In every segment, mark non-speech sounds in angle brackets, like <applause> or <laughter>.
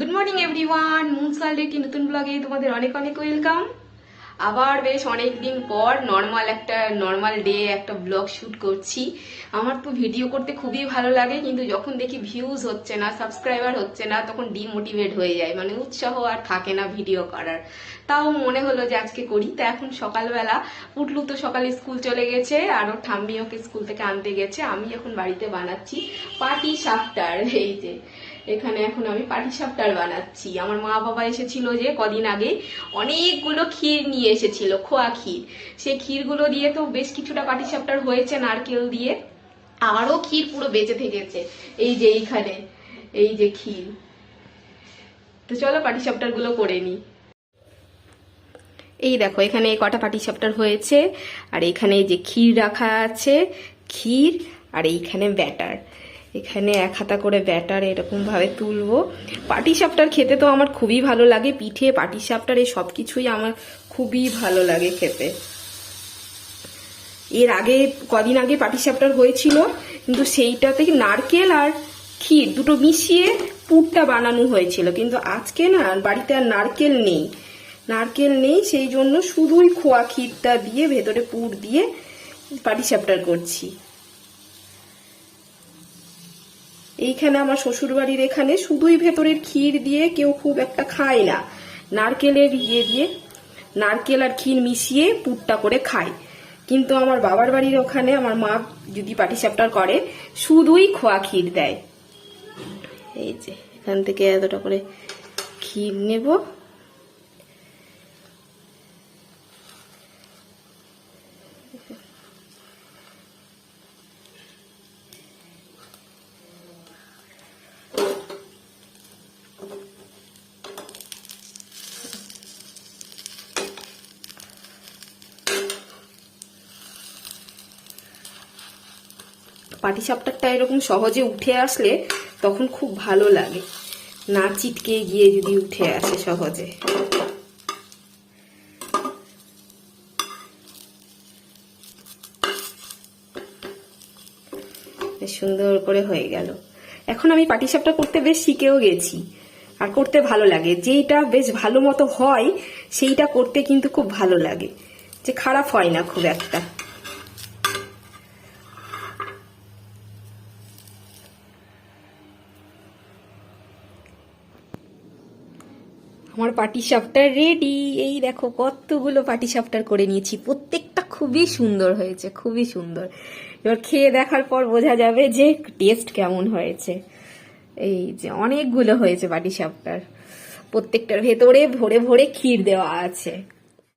Good morning everyone মুনসালের একটি নতুন ব্লগে তোমাদের অনেক অনেক ওয়েলকাম আবার বেশ অনেক দিন পর নর্মাল একটা নর্মাল ডে একটা ব্লগ শ্যুট করছি। আমার তো ভিডিও করতে খুবই ভালো লাগে, কিন্তু যখন দেখি ভিউজ হচ্ছে না সাবস্ক্রাইবার হচ্ছে না, তখন ডিমোটিভেট হয়ে যায় মানে উৎসাহ আর থাকে না ভিডিও করার। তাও মনে হলো যে আজকে করি। তা এখন সকালবেলা পুটলু তো সকালে স্কুল চলে গেছে, আর ওর ঠাম্মি ওকে স্কুল থেকে আনতে গেছে। আমি এখন বাড়িতে বানাচ্ছি পাটি সাপটার এই যে। এখানে এখন আমি পাটি সাপটার বানাচ্ছি। আমার মা বাবা এসেছিল যে কদিন আগে অনেকগুলো ক্ষীর নিয়ে এসেছিল, খোয়া ক্ষীর। সেই ক্ষীরগুলো দিয়ে তো বেশ কিছুটা পাটি সাপটার হয়েছে নারকেল দিয়ে। আরও ক্ষীর পুরো বেঁচে থেকেছে এই যে এইখানে, এই যে ক্ষীর। তো চলো পাটি সাপটারগুলো করে নিই। এই দেখো, এখানে কটা পাটি সাপটার হয়েছে। আর এখানে যে ক্ষীর রাখা আছে, ক্ষীর আর এইখানে ব্যাটার। এখানে এক হাতা করে ব্যাটার এরকম ভাবে তুলবো। পাটি সাপটার খেতে তো আমার খুবই ভালো লাগে, পিঠে, পাটি সাপটার এই সব কিছুই আমার খুবই ভালো লাগে খেতে। এর আগে, কদিন আগে পাটিসাপটার হয়েছিল, কিন্তু সেইটাতে নারকেল আর ক্ষীর দুটো মিশিয়ে পুরটা বানানো হয়েছিল। কিন্তু আজকে না, বাড়িতে আর নারকেল নেই। নারকেল নেই, সেই জন্য শুধুই খোয়া ক্ষীরটা দিয়ে, ভেতরে পুর দিয়ে পাটিসাপটার করছি। এইখানে আমার শ্বশুর বাড়ির এখানে শুধুই ভেতরের ক্ষীর দিয়ে কেউ খুব একটা খায় না। নারকেলের ইয়ে দিয়ে, নারকেল আর ক্ষীর মিশিয়ে পুরটা করে খায়। কিন্তু আমার বাবার বাড়ির ওখানে আমার মা যদি পাটিসাপটার করে, শুধুই খোয়া ক্ষীর দেয়। এই যে, এখান থেকে এতটা করে ক্ষীর নেব। পাটিসাপটারটা এরকম সহজে উঠে আসলে তখন খুব ভালো লাগে। না চিটকে গিয়ে যদি উঠে আসে সহজে। সুন্দর করে হয়ে গেল। এখন আমি পাটিসাপটা করতে বেশ শিখেও গেছি। আর করতে ভালো লাগে। যেইটা বেশ ভালো মতো হয়, সেইটা করতে কিন্তু খুব ভালো লাগে। যে খারাপ হয় না খুব একটা। আমার পাটিসাপটা রেডি এই দেখো কতগুলো পাটিসাপটার করে নিয়েছি। প্রত্যেকটা খুবই সুন্দর হয়েছে খুবই সুন্দর। এবার খেয়ে দেখার পর বোঝা যাবে যে টেস্ট কেমন হয়েছে। এই যে অনেকগুলো হয়েছে পাটিসাপটার। প্রত্যেকটার ভেতরে ভরে ভরে ক্ষীর দেওয়া আছে।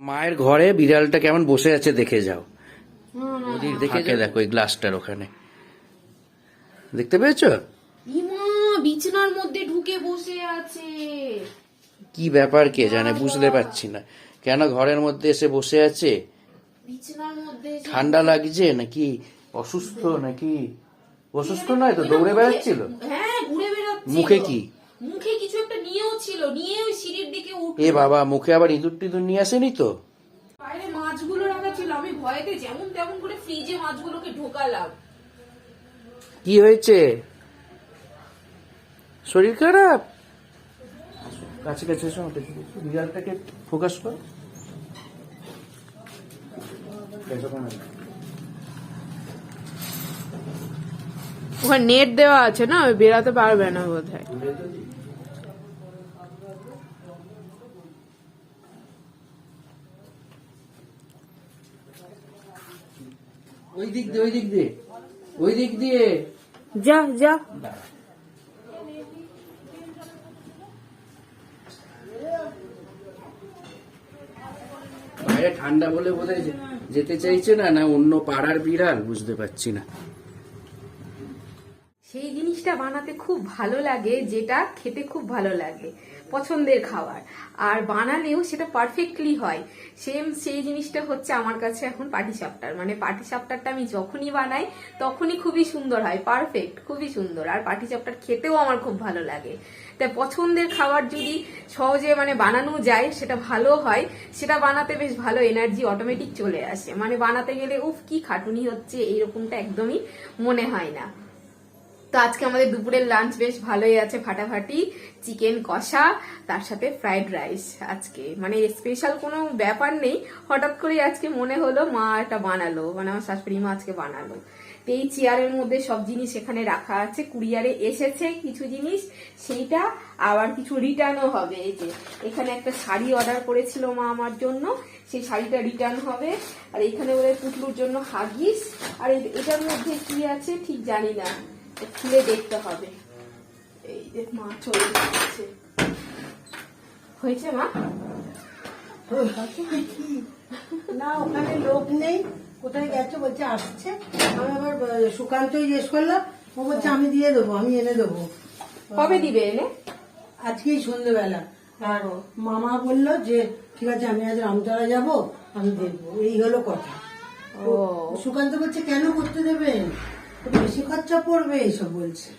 মায়ের ঘরে বিড়ালটা কেমন বসে আছে দেখে যাও। দেখে দেখো এই গ্লাসটার ওখানে। দেখতে পেয়েছ? ইমা বিছানার মধ্যে ঢুকে বসে আছে। কি ব্যাপার কে জানে? বুঝতে পারছি না। কেন ঘরের মধ্যে এসে বসে আছে? ঠান্ডা লাগছে নাকি? অসুস্থ নাকি? অসুস্থ নয় তো দৌড়ে বেড়াচ্ছিল? হ্যাঁ ঘুরে বেড়াচ্ছে মুখে কি? মুখে কিছু একটা নিয়েও ছিল নিয়ে ওই সিঁড়ির দিকে এ বাবা মুখে আবার ইঁদুর টিঁদুর নিয়ে আসেনি তো? বাইরে মাছগুলো রাখা ছিল আমি ভয়েতে যেমন তেমন করে ফ্রিজে মাছগুলোকে ঢোকালাম। কি হয়েছে? শরীর খারাপ? কাছে কাছে এসো দেখি। বিড়ালটাকে ফোকাস কর। ওখানে নেট দেওয়া আছে না? ওই বেরাতে পারবে না বোধ হয় ওই দিক দিয়ে ওই দিক দিয়ে ওই দিক দিয়ে। যা যা। বাইরে ঠান্ডা বলে বোধহয় যেতে চাইছে না না অন্য পাড়ার বিড়াল, বুঝতে পারছি না। সেই জিনিসটা বানাতে খুব ভালো লাগে, যেটা খেতে খুব ভালো লাগে, পছন্দের খাবার। আর বানালেও সেটা পারফেক্টলি হয়। সেম সেই জিনিসটা হচ্ছে আমার কাছে এখন পাটি সাপটার মানে পাটি সাপটারটা আমি যখনই বানাই, তখনই খুবই সুন্দর হয় পারফেক্ট খুবই সুন্দর। আর পাটি সাপটার খেতেও আমার খুব ভালো লাগে। তাই পছন্দের খাবার যদি সহজে মানে বানানো যায়, সেটা ভালো হয়। সেটা বানাতে বেশ ভালো এনার্জি অটোমেটিক চলে আসে। মানে বানাতে গেলে, উফ, কি খাটুনি হচ্ছে, এইরকমটা একদমই মনে হয় না। তো আজকে আমাদের দুপুরের লাঞ্চ বেশ ভালোই আছে ফাটাফাটি। চিকেন কষা, তার সাথে ফ্রাইড রাইস আজকে। মানে স্পেশাল কোনো ব্যাপার নেই। হঠাৎ করে আজকে মনে হলো, মা, এটা বানালো। মানে আমার শাশুড়ি মা আজকে বানালো। এই চেয়ারের মধ্যে সব জিনিস এখানে রাখা আছে। কুরিয়ারে এসেছে কিছু জিনিস, সেইটা আবার কিছু রিটার্নও হবে। এই যে, এখানে একটা শাড়ি অর্ডার করেছিল মা আমার জন্য, সেই শাড়িটা রিটার্ন হবে। আর এখানে ওদের পুটলুর জন্য হাগিস। আর এটার মধ্যে কি আছে ঠিক জানি না। খুলে দেখতে হবে। এই যে মা চলে যাচ্ছে হয়েছে মা? না, ওখানে লোক নেই। কোথায় গেছে বলছে আসছে। আমি আবার আহ, সুকান্ত জিজ্ঞেস করলাম ও বলছে আমি দিয়ে দেবো আমি এনে দেবো। কবে দিবে এনে? আজকেই সন্ধ্যেবেলা আর মামা বলল যে ঠিক আছে আমি আজ রামতলা যাব আমি দেখব। এই হলো কথা। ও। সুকান্ত বলছে কেন করতে দেবেন বেশি খরচা পড়বে এইসব বলছে।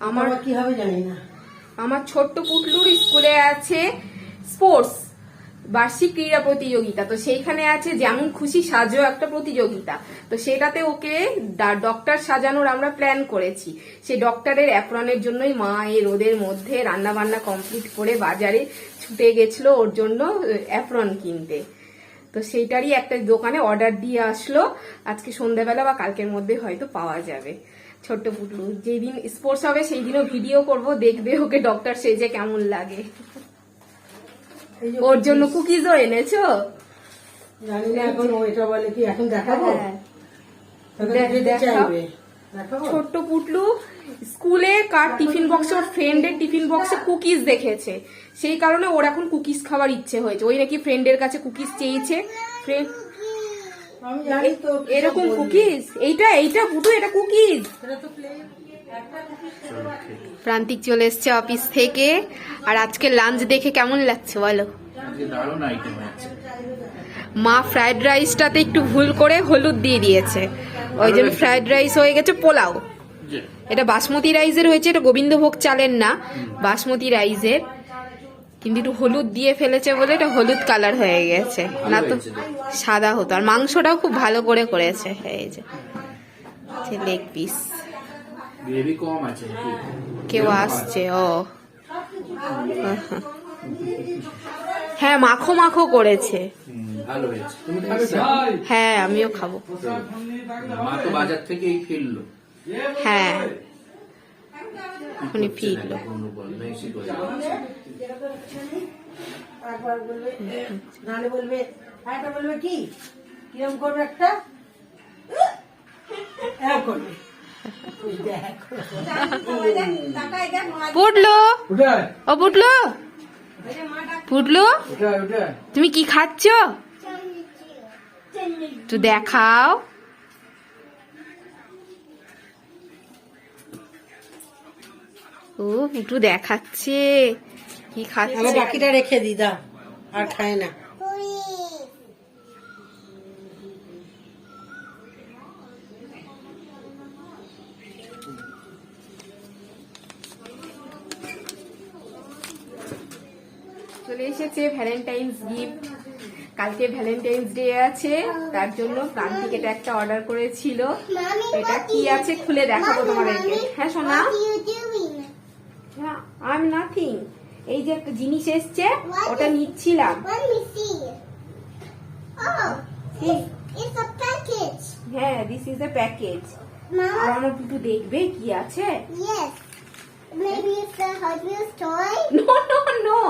আমার আমার কি হবে জানি না। আমার ছোট্ট পুটলুর স্কুলে আছে স্পোর্টস। বার্ষিক ক্রীড়া প্রতিযোগিতা। তো সেইখানে আছে যেমন খুশি সাজো একটা প্রতিযোগিতা। তো সেটাতে ওকে ডক্টর সাজানোর আমরা প্ল্যান করেছি। সেই ডক্টরের অ্যাপ্রনের জন্যই মা এই রোদের মধ্যে রান্না বান্না কমপ্লিট করে বাজারে ছুটে গেছিল ওর জন্য অ্যাপ্রন কিনতে। তো সেইটারই একটা দোকানে অর্ডার দিয়ে আসলো। আজকে সন্ধ্যাবেলা বা কালকের মধ্যে হয়তো পাওয়া যাবে। ছোট্ট পুটলু যেদিন স্পোর্টস হবে সেই দিনও ভিডিও করব, দেখবে ওকে ডক্টর সেজে কেমন লাগে। ওর জন্য কুকিজও এনেছো? জানি না এখন ও এটা বলে কি এখন দেখাবো? হ্যাঁ। দেখাবো? ছোট্ট পুটলু স্কুলে কার টিফিন বক্সে ওর ফ্রেন্ডের টিফিন বক্সে কুকিজ দেখেছে। সেই কারণে ওর এখন কুকিজ খাওয়ার ইচ্ছে হয়েছে। ওই নাকি ফ্রেন্ডের কাছে কুকিজ চেয়েছে। ফ্রেন্ড এরকম কুকিজ এইটা এইটা পুটু এটা কুকিজ প্রান্তিক চলে এসছে অফিস থেকে। আর আজকে লাঞ্চ দেখে কেমন লাগছে বলো? মা ফ্রাইড রাইসটাতে একটু ভুল করে হলুদ দিয়ে দিয়েছে। ওই জন্য ফ্রাইড রাইস হয়ে গেছে পোলাও। এটা বাসমতি রাইসের হয়েছে এটা গোবিন্দভোগ চালের না বাসমতি রাইসের কিন্তু একটু হলুদ দিয়ে ফেলেছে বলে এটা হলুদ কালার হয়ে গেছে। না তো সাদা হতো। আর মাংসটাও খুব ভালো করে করেছে এই যে। লেগ পিস গ্রেভি কম আছে কেউ আসছে ও হ্যাঁ মাখো মাখো করেছে। ভালো হয়েছে। তুমি খাবে হ্যাঁ আমিও খাব। মা তো বাজার থেকেই ফিরলো। হ্যাঁ। এখনই ফিরলো। একবার বলবে বলবে কি? কিরম করবে একটা? এক করবে। ও পুটলো? পুটলো? তুমি কি খাচ্ছ? একটু দেখাও। ও পুটু দেখাচ্ছে। কি খাচ্ছে? বাকিটা রেখে দি দাও। আর খায় না। চলে এসেছে ভ্যালেন্টাইন্স গিফট কালকে ভ্যালেন্টাইন্স ডে আছে তার জন্য প্রান্তিক এটা একটা অর্ডার করেছিল। এটা কি আছে খুলে দেখাবো তোমাদেরকে। হ্যাঁ সোনা? আই এম নাথিং এই যে একটা জিনিস এসছে ওটা নিচ্ছিলাম. হ্যাঁ দিস ইজ এ প্যাকেজ আর আমার একটু দেখবে কি আছে. Maybe it's a Hot Wheels toy. No no no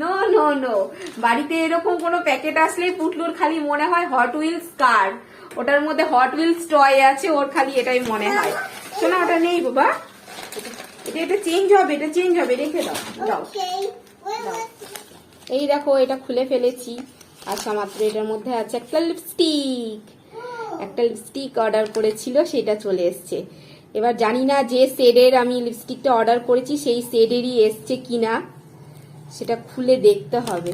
no no no বাড়িতে এরকম কোনো প্যাকেট আসলে পুটলুর খালি মনে হয় হট হুইলস কার ওটার মধ্যে হট হুইলস টয় আছে, ওর খালি এটাই মনে হয়। শোনা, ওটা নেই বাবা। এটা এটা চেঞ্জ হবে, এটা চেঞ্জ হবে, রেখে দাও। দাও। এই দেখো, এটা খুলে ফেলেছি। আচ্ছা মাত্র এটার মধ্যে আছে একটা লিপস্টিক একটা লিপস্টিক অর্ডার করেছিল, সেটা চলে এসছে। এবার জানি না যে শেডের আমি লিপস্টিকটা অর্ডার করেছি, সেই শেডেরই এসছে কিনা। সেটা খুলে দেখতে হবে।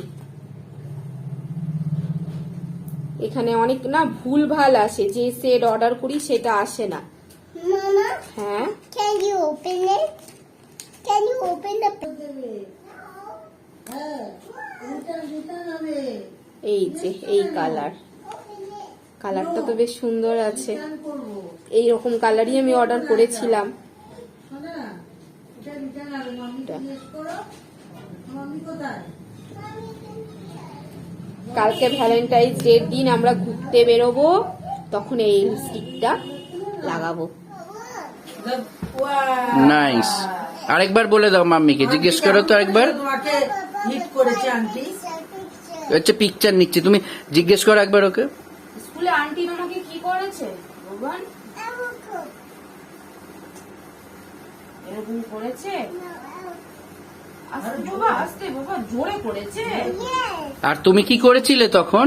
এখানে অনেক না ভুল ভালো আসে যে সেট অর্ডার করি সেটা আসে না। হ্যাঁ? এই যে এই কালার কালারটা তো বেশ সুন্দর আছে। এই রকম কালারই আমি অর্ডার করেছিলাম। কালকে ভ্যালেন্টাইন্স ডের দিন আমরা ঘুরতে বেরোবো তখন এই লিপস্টিকটা লাগাবো! নাইস আরেকবার বলে দাও মাম্মিকে জিজ্ঞেস করো তো একবার। তোমাকে হিট করেছে আন্টি হচ্ছে পিকচার নিচ্ছি তুমি জিজ্ঞেস করো একবার ওকে। স্কুলে আন্টি আমাকে কি করেছে? ভগবান? এরকম করেছে আস্তে বাবা আস্তে বাবা জোরে করেছে Yes. আর তুমি কি করেছিলে তখন?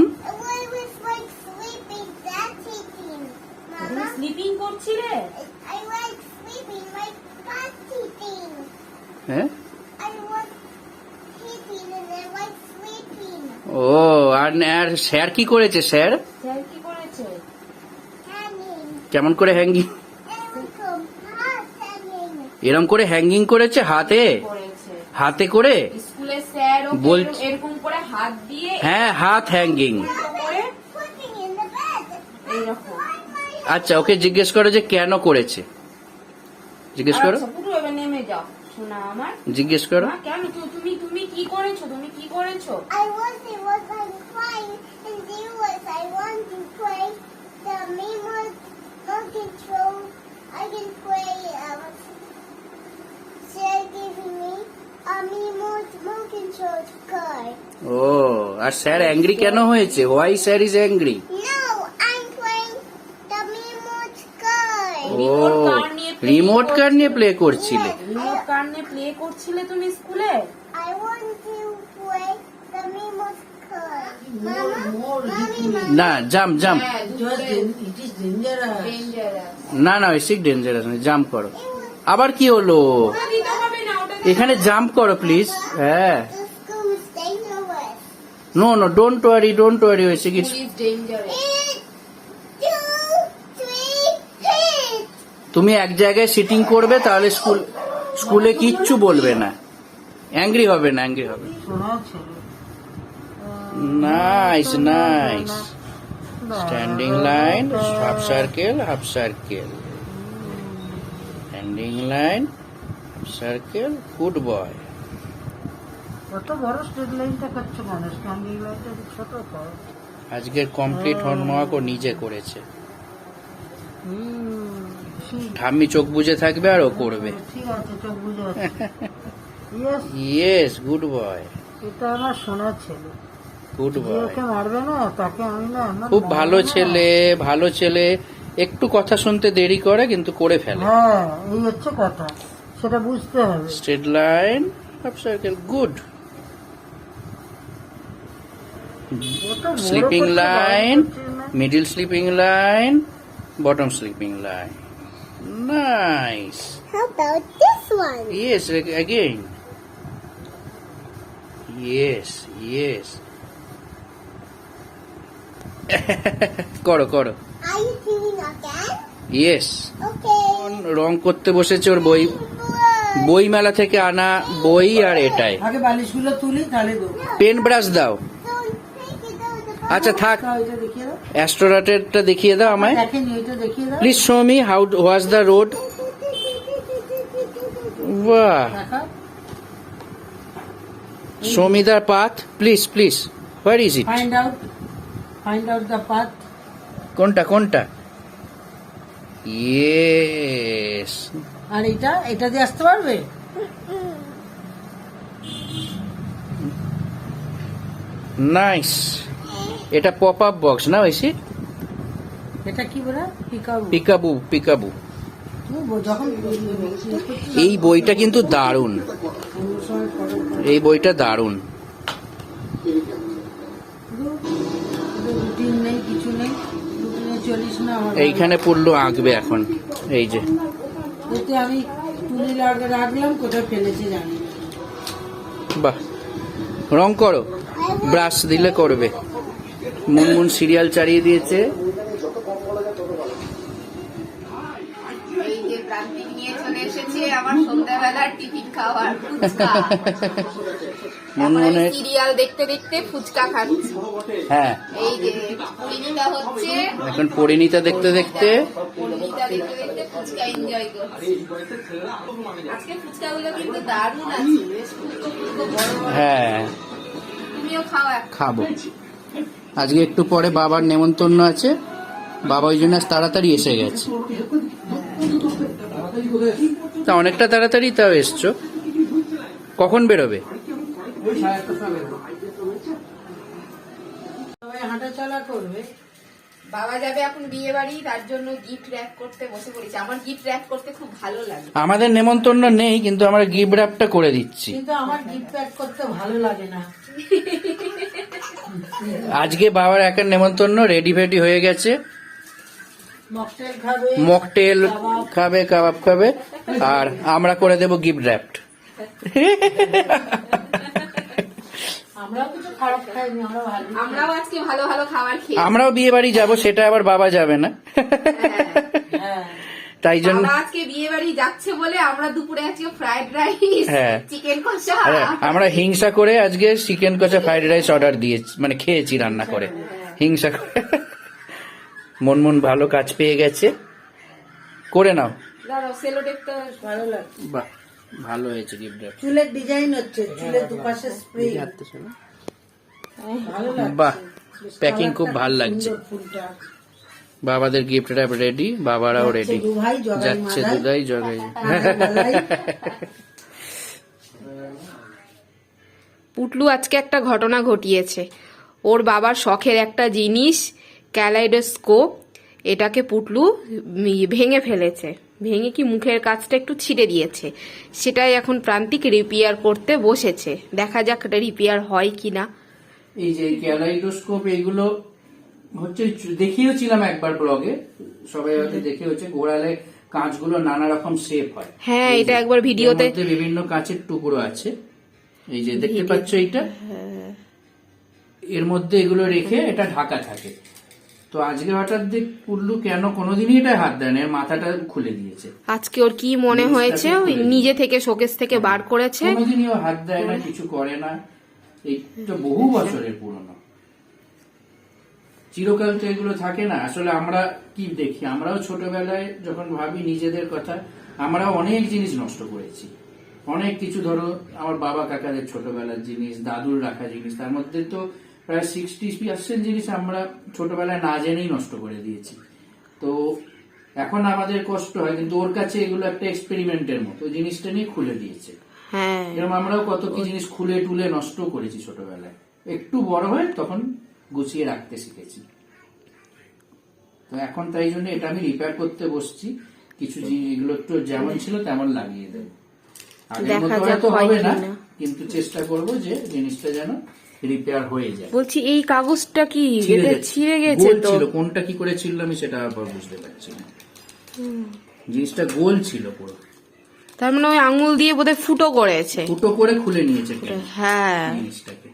হ্যাঁ? ও আর স্যার কি করেছে স্যার? কেমন করে হ্যাঙ্গিং এরকম করে হ্যাঙ্গিং করেছে হাতে? হাতে করে স্কুলে স্যার ওকে এরকম- করে হাত দিয়ে হ্যাঁ হাত হ্যাঙ্গিং আচ্ছা ওকে জিজ্ঞেস করো যে কেন করেছে জিজ্ঞেস করো আচ্ছা নেমে যাও শোনা আমার জিজ্ঞেস করো কেন তুমি তুমি কি করেছ তুমি কি করেছ um remote control car. ও আর স্যার অ্যাংরি কেন হয়েছে ওয়াই স্যার ইজ অ্যাংরি. ও নিয়ে রিমোট কার নিয়ে প্লে করছিলে রিমোট কার নিয়ে প্লে করছিলে তুমি স্কুলে. না জাম জাম It was dan- it is dangerous. না না বেশি ডেঞ্জারাস না জাম্প করো আবার কি হলো এখানে জাম্প করো প্লিজ হ্যাঁ. No no don't worry don't worry হয়েছে কি is dangerous It, two, three, hit. তুমি এক জায়গায় সিটিং করবে তাহলে স্কুল স্কুলে কিচ্ছু বলবে না। অ্যাংরি হবে না অ্যাংরি হবে। Nice nice standing line half circle half circle standing line circle good boy কত বড় স্ট্রেট লাইনটা করছ মানুষ লাইনটা ছোট? কর। আজকের কমপ্লিট হোমওয়ার্ক ও নিজে করেছে। ঠাম্মি চোখ বুজে থাকবে আর ও করবে। ঠিক আছে চোখ বুঝে ইয়েস ইয়েস গুড বয় এটা আমার শোনা ছেলে। গুড বয় ওকে মারবে না তাকে আমি না খুব ভালো ছেলে ভালো ছেলে। একটু কথা শুনতে দেরি করে কিন্তু করে ফেলে। হ্যাঁ এই হচ্ছে কথা। সেটা বুঝতে হবে straight line half circle good sleeping line middle sleeping line bottom sleeping line nice How about this one? Yes, ag- again. Yes, yes. <laughs> করো করো Are you doing yes Okay. রং করতে বসেছে ওর বই. বই মেলা থেকে আনা বই আর এটাই। আগে বালিশগুলো তুলি তাহলে পেন ব্রাশ দাও। আচ্ছা থাক। দাও, দেখিয়ে দাও অ্যাস্ট্রোরাটেরটা দেখিয়ে দাও। আমায় please show me how was the road বাহ। Show me the path please please where is it find out find out the path কোনটা কোনটা? ইয়েস আর এটা এটা দিয়ে আসতে পারবে? নাইস এটা পপ আপ বক্স না ঐশী? এটা কি বলে? পিকাবু। Peekaboo peekaboo. এই বইটা কিন্তু দারুণ। এই বইটা দারুণ। এইখানে পড়ল আঁকবে এখন এই যে। এতে আমি তুলি লাগ- রাখলাম কোথায় ফেলেছে জানি বাহ। রং করো। ব্রাশ দিলে করবে। মুনমুন সিরিয়াল চালিয়ে দিয়েছে। এই যে প্রান্তিক নিয়ে চলে এসেছে আমার সন্ধ্যাবেলার টিফিন খাওয়ার ফুচকা। মনমনে সিরিয়াল দেখতে দেখতে ফুচকা খাচ্ছি। হ্যাঁ। এই যে পরিণীতা হচ্ছে। এখন পরিণীতা দেখতে দেখতে পরিণীতা দেখতে দেখতে ফুচকা এনজয় করছি। আজকে ফুচকাগুলো কিন্তু দারুণ আছে বেশ ফুচকো ফুচকো বড় বড় হ্যাঁ। তুমিও খাও খাব। আজকে একটু পরে বাবার নেমন্তন্ন আছে বাবা ওই জন্য আজ তাড়াতাড়ি এসে গেছে। তা অনেকটা তাড়াতাড়ি তাও এসছো। কখন বেরোবে? হাঁটা চলা করবে। বাবা যাবে এখন বিয়ে বাড়ি তার জন্য গিফট র্যাপ করতে বসে পড়েছে। আমার গিফট র্যাপ করতে খুব ভালো লাগে। আমাদের নেমন্তন্ন নেই কিন্তু আমরা গিফট র্যাপটা করে দিচ্ছি। কিন্তু আমার গিফট প্যাক করতে ভালো লাগে না। আজকে বাবার একের নেমন্তন্ন রেডি ফেডি হয়ে গেছে। মকটেল খাবে মকটেল খাবে কাবাব খাবে আর আমরা করে দেব গিফট র্যাপড আমরাও কিছু খারাপ খাইনি আমরা ভালো আমরাও আজকে ভালো ভালো খাবার খেয়ে আমরাও বিয়ে বাড়ি যাব সেটা আবার বাবা যাবে না। হ্যাঁ। তাই জন্য আজকে বিয়ে বাড়ি যাচ্ছে বলে আমরা দুপুরে আজকে ফ্রাইড রাইস হ্যাঁ। চিকেন কষা। আমরা হিংসা করে আজকে চিকেন কষা ফ্রাইড রাইস অর্ডার দিয়েছি মানে খেয়েছি রান্না করে। হিংসা করে। মন মন ভালো কাজ পেয়ে গেছে। করে নাও। দাঁড়াও সেলোটেপটা ভালো লাগে বাহ। ভালো হয়েছে গিফট র্যাপ চুলের ডিজাইন হচ্ছে চুলের দুপাশে স্প্রে বাহ প্যাকিং খুব ভালো লাগছে। বাবাদের গিফট র্যাপ রেডি বাবারাও রেডি যাচ্ছে। দুদাই জগাই। পুটলু আজকে একটা ঘটনা ঘটিয়েছে। ওর বাবার শখের একটা জিনিস ক্যালাইডোস্কোপ। এটাকে পুটলু ভেঙে ফেলেছে। ভেঙে কি মুখের কাজটা একটু ছিঁড়ে দিয়েছে। সেটাই এখন প্রান্তিক রিপেয়ার করতে বসেছে। দেখা যাক এটা রিপেয়ার হয় কিনা। এই যে ক্যালাইডোস্কোপ এগুলো হচ্ছে দেখিয়েছিলাম একবার ব্লগে সবাই হয়তো দেখে হচ্ছে ঘোরালে কাঁচগুলো নানা রকম শেপ হয়। হ্যাঁ, এটা একবার ভিডিওতে- বিভিন্ন কাঁচের টুকরো আছে। এই যে দেখতে পাচ্ছ এইটা? এর মধ্যে এগুলো রেখে এটা ঢাকা থাকে। তো আজকে হঠাৎ দেখ পুল্লু কেন কোনোদিনই এটা হাত দেয় না মাথাটা খুলে দিয়েছে। আজকে ওর কি মনে হয়েছে? ওই নিজে থেকে শোকেস থেকে বার করেছে? কোনোদিনই ও হাত দেয় না কিছু করে না। এইটা বহু বছরের পুরনো। চিরকাল তো এগুলো থাকে না। আসলে আমরা কি দেখি? আমরাও ছোটবেলায় যখন ভাবি নিজেদের কথা আমরাও অনেক জিনিস নষ্ট করেছি। অনেক কিছু ধরো আমার বাবা কাকাদের ছোটবেলার জিনিস দাদুর রাখা জিনিস তার মধ্যে তো প্রায় সিক্সটি পার্সেন্ট জিনিস আমরা ছোটবেলায় না জেনেই নষ্ট করে দিয়েছি। তো এখন আমাদের কষ্ট হয় কিন্তু ওর কাছে এগুলো একটা এক্সপেরিমেন্টের মতো জিনিসটা নিয়ে খুলে দিয়েছে। হ্যাঁ। এরকম আমরাও কত কি জিনিস খুলে টুলে নষ্ট করেছি ছোটবেলায়। একটু বড় হয়ে তখন গুছিয়ে রাখতে শিখেছি। তো এখন তাই জন্য এটা আমি রিপেয়ার করতে বসছি। কিছু জিনিস এগুলো একটু যেমন ছিল তেমন লাগিয়ে দেবো। আগের মতো হয়তো হবে না। কিন্তু চেষ্টা করব যে জিনিসটা যেন রিপেয়ার হয়ে যায়। বলছি এই কাগজটা কি? ছিঁড়ে গেছে। তো? কোনটা কি করে ছিল আমি সেটা আবার বুঝতে পারছি না। জিনিসটা গোল ছিল পুরো। তার মানে ওই আঙুল দিয়ে বোধহয় ফুটো করেছে। ফুটো করে খুলে নিয়েছে হ্যাঁ। জিনিসটাকে।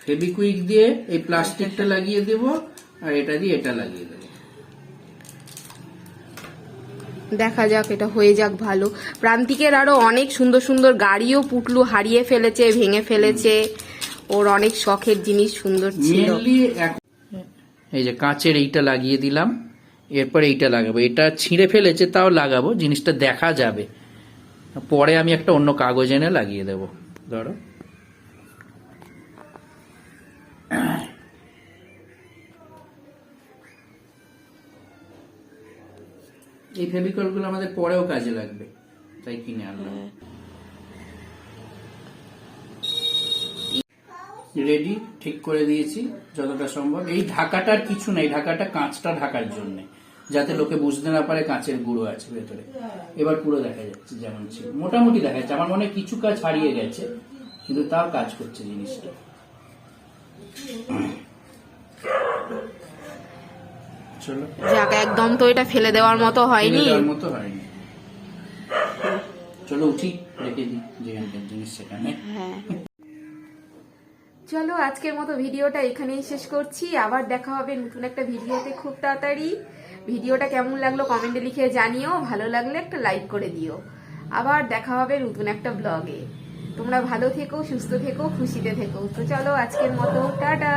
ফেবিকুইক দিয়ে এই প্লাস্টিকটা লাগিয়ে দেব আর এটা দিয়ে এটা লাগিয়ে দেবো। দেখা যাক এটা হয়ে যাক ভালো। প্রান্তিকের আরও অনেক সুন্দর সুন্দর গাড়িও পুটলু হারিয়ে ফেলেছে ভেঙে ফেলেছে। ওর অনেক শখের জিনিস সুন্দর ছিল। এই যে কাঁচের এইটা লাগিয়ে দিলাম এরপরে এইটা লাগাবো। এটা ছিঁড়ে ফেলেছে তাও লাগাবো জিনিসটা দেখা যাবে। পরে আমি একটা অন্য কাগজ এনে লাগিয়ে দেবো। ধরো। এই ফেভিকলগুলো আমাদের পরেও কাজে লাগবে তাই কিনে আনলাম। রেডি ঠিক করে দিয়েছি যতটা সম্ভব। এই ঢাকাটার কিছু নেই ঢাকাটা কাঁচটা ঢাকার জন্য যাতে লোকে বুঝতে না পারে কাঁচের গুঁড়ো আছে ভেতরে। এবার পুরো দেখা যাচ্ছে যেমন ছিল। মোটামুটি দেখা যাচ্ছে আমার মনে কিছু কাজ হারিয়ে গেছে কিন্তু তাও কাজ করছে জিনিসটা। চলো। যাক একদম তো এটা ফেলে দেওয়ার মতো হয়নি। মতো হয়নি। চলো উঠি রেখে দিই যেখানকার জিনিস সেখানে। হ্যাঁ। চলো, আজকের মতো ভিডিওটা এখানেই শেষ করছি। আবার দেখা হবে নতুন একটা ভিডিওতে খুব তাড়াতাড়ি। ভিডিওটা কেমন লাগল কমেন্টে লিখে জানিও। ভালো লাগলে একটা লাইক করে দিও। আবার দেখা হবে নতুন একটা ব্লগে তোমরা ভালো থেকো, সুস্থ থেকো, খুশিতে থেকো। তো চলো, আজকের মতো, টাটা!